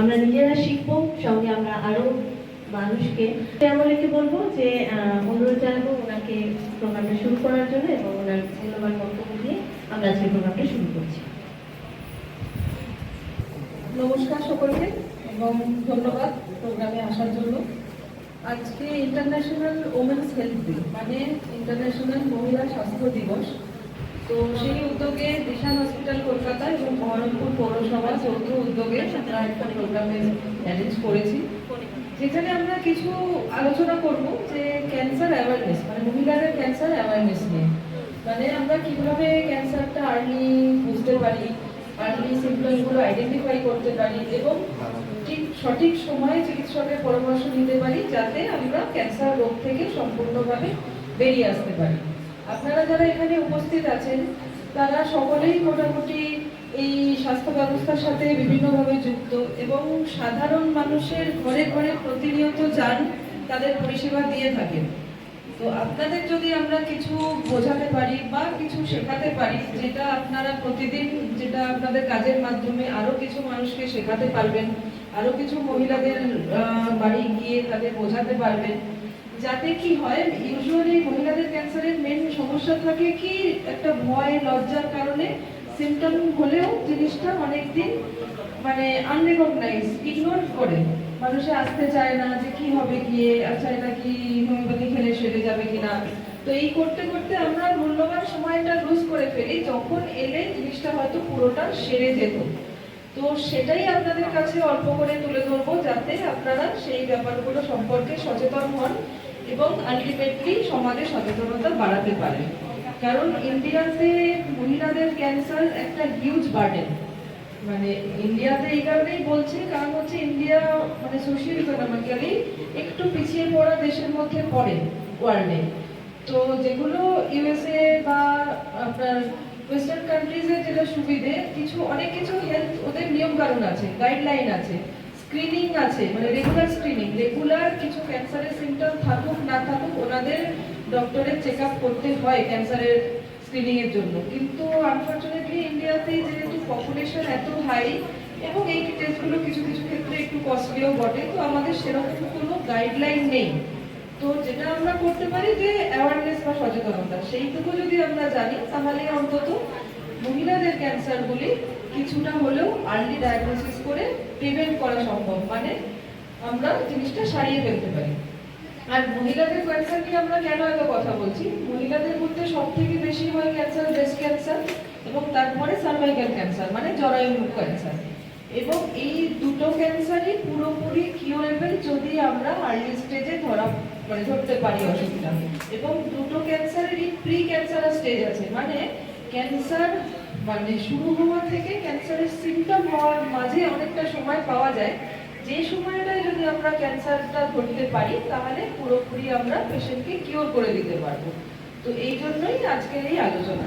আমরা নিজেরা শিখব, সঙ্গে আমরা আরও মানুষকে। শ্যামলীকে বলব যে অনুরোধ জানাব ওনাকে প্রোগ্রামটা শুরু করার জন্য এবং ওনার মূল্যবান বক্তব্য দিয়ে আমরা আজকে প্রোগ্রামটা শুরু করছি। নমস্কার সকলকে এবং ধন্যবাদ প্রোগ্রামে আসার জন্য। আজকে ইন্টারন্যাশনাল ওমেন্স হেলথ ডে মানে ইন্টারন্যাশনাল মহিলা স্বাস্থ্য দিবস। তো সেই উদ্যোগে কলকাতা এবং বহরমপুর পৌরসভা যৌথ উদ্যোগে আমরা একটা প্রোগ্রামে অ্যারেঞ্জ করেছি। যেখানে আমরা কিছু আলোচনা করব যে ক্যান্সার অ্যাওয়ারনেস মানে মহিলাদের ক্যান্সার অ্যাওয়ারনেস নিয়ে। মানে আমরা কীভাবে ক্যান্সারটা আর্লি বুঝতে পারি আর্লি সিমটমগুলো আইডেন্টিফাই করতে পারি এবং ঠিক সঠিক সময়ে চিকিৎসকের পরামর্শ নিতে পারি যাতে আমরা ক্যান্সার রোগ থেকে সম্পূর্ণভাবে বেরিয়ে আসতে পারি। আপনারা যারা এখানে উপস্থিত আছেন তারা সকলেই মোটামুটি এই স্বাস্থ্য ব্যবস্থার সাথে বিভিন্নভাবে যুক্ত এবং সাধারণ মানুষের ঘরে ঘরে প্রতিনিয়ত যান, তাদের পরিষেবা দিয়ে থাকেন। তো আপনাদের যদি আমরা কিছু বোঝাতে পারি বা কিছু শেখাতে পারি, যেটা আপনারা প্রতিদিন, যেটা আপনাদের কাজের মাধ্যমে আরও কিছু মানুষকে শেখাতে পারবেন, আরও কিছু মহিলাদের বাড়ি গিয়ে তাদের বোঝাতে পারবেন যাতে কি হয় ইউজুয়ালি মহিলাদের ক্যান্সারের মেন সমস্যা থাকে কি, একটা ভয়, লজ্জার কারণে সিমটম হলেও জিনিসটা অনেকদিন মানে আনরেকগনাইজ ইগনোর করে। মানুষে আসতে চায় না যে কি হবে গিয়ে আচ্ছা এটা কি হোমিওপ্যাথি খেলে সেরে যাবে কিনা। তো এই করতে করতে আমরা মূল্যবান সময়টা লুজ করে ফেলি, যখন এলে জিনিসটা হয়তো পুরোটা সেরে যেত। তো সেটাই আপনাদের কাছে অল্প করে তুলে ধরবো, যাতে আপনারা সেই ব্যাপারগুলো সম্পর্কে সচেতন হন। এবং আলটিমেটলি সমাজে সচেতনতা বাড়াতে পারে। কারণ ইন্ডিয়াতে মহিলাদের ক্যান্সার একটা হিউজ বার্ডেন মানে ইন্ডিয়াতে এই কারণেই বলছি, কারণ হচ্ছে ইন্ডিয়া মানে সোশিয়াল ইকোনমিক্যালি একটু পিছিয়ে পড়া দেশের মধ্যে পড়ে ওয়ার্ল্ডে তো যেগুলো ইউএসএ বা আপনার ওয়েস্টার্ন কান্ট্রিজে যেটা সুবিধে, কিছু অনেক কিছু হেলথ ওদের নিয়ম কানুন আছে গাইডলাইন আছে। স্ক্রিনিং আছে মানে রেগুলার স্ক্রিনিং রেগুলার কিছু ক্যান্সারের সিমটম থাকুক, না থাকুক, ওনাদের ডক্টরের চেক আপ করতে হয় ক্যান্সারের স্ক্রিনিং এর জন্য। কিন্তু আনফরচুনেটলি ইন্ডিয়াতে যেহেতু পপুলেশন এত হাই এবং এই টেস্টগুলো কিছু কিছু ক্ষেত্রে একটু কস্টলিও বটে, তো আমাদের সেরকম কোনো গাইডলাইন নেই। তো যেটা আমরা করতে পারি যে অ্যাওয়ারনেস বা সচেতনতা, সেইটুকু যদি আমরা জানি, তাহলে অন্তত মহিলাদের ক্যান্সারগুলি কিছুটা হলেও আর্লি ডায়াগনোসিস করে প্রিভেন্ট করা সম্ভব। মানে আমরা জিনিসটা সারিয়ে ফেলতে পারি। আর মহিলাদের ক্যান্সার নিয়ে আমরা কেন এত কথা বলছি? মহিলাদের মধ্যে সব থেকে বেশি হয় ক্যান্সার ব্রেস্ট ক্যান্সার এবং তারপরে সার্ভাইকাল ক্যান্সার মানে জরায়ুমুখ ক্যান্সার এবং এই দুটো ক্যান্সারই পুরোপুরি কিউরেবল যদি আমরা আর্লি স্টেজে ধরা মানে ধরতে পারি অসুবিধা। এবং দুটো ক্যান্সারেরই প্রি ক্যান্সার স্টেজ আছে। মানে ক্যান্সার মানে শুরু হওয়া থেকে ক্যান্সারের সিমটম হওয়ার মাঝে অনেকটা সময় পাওয়া যায়। যে সময়টায় যদি আমরা ক্যান্সারটা ধরতে পারি, তাহলে পুরোপুরি আমরা পেশেন্টকে কিওর করে দিতে পারব। তো এই জন্যই আজকের এই আলোচনা।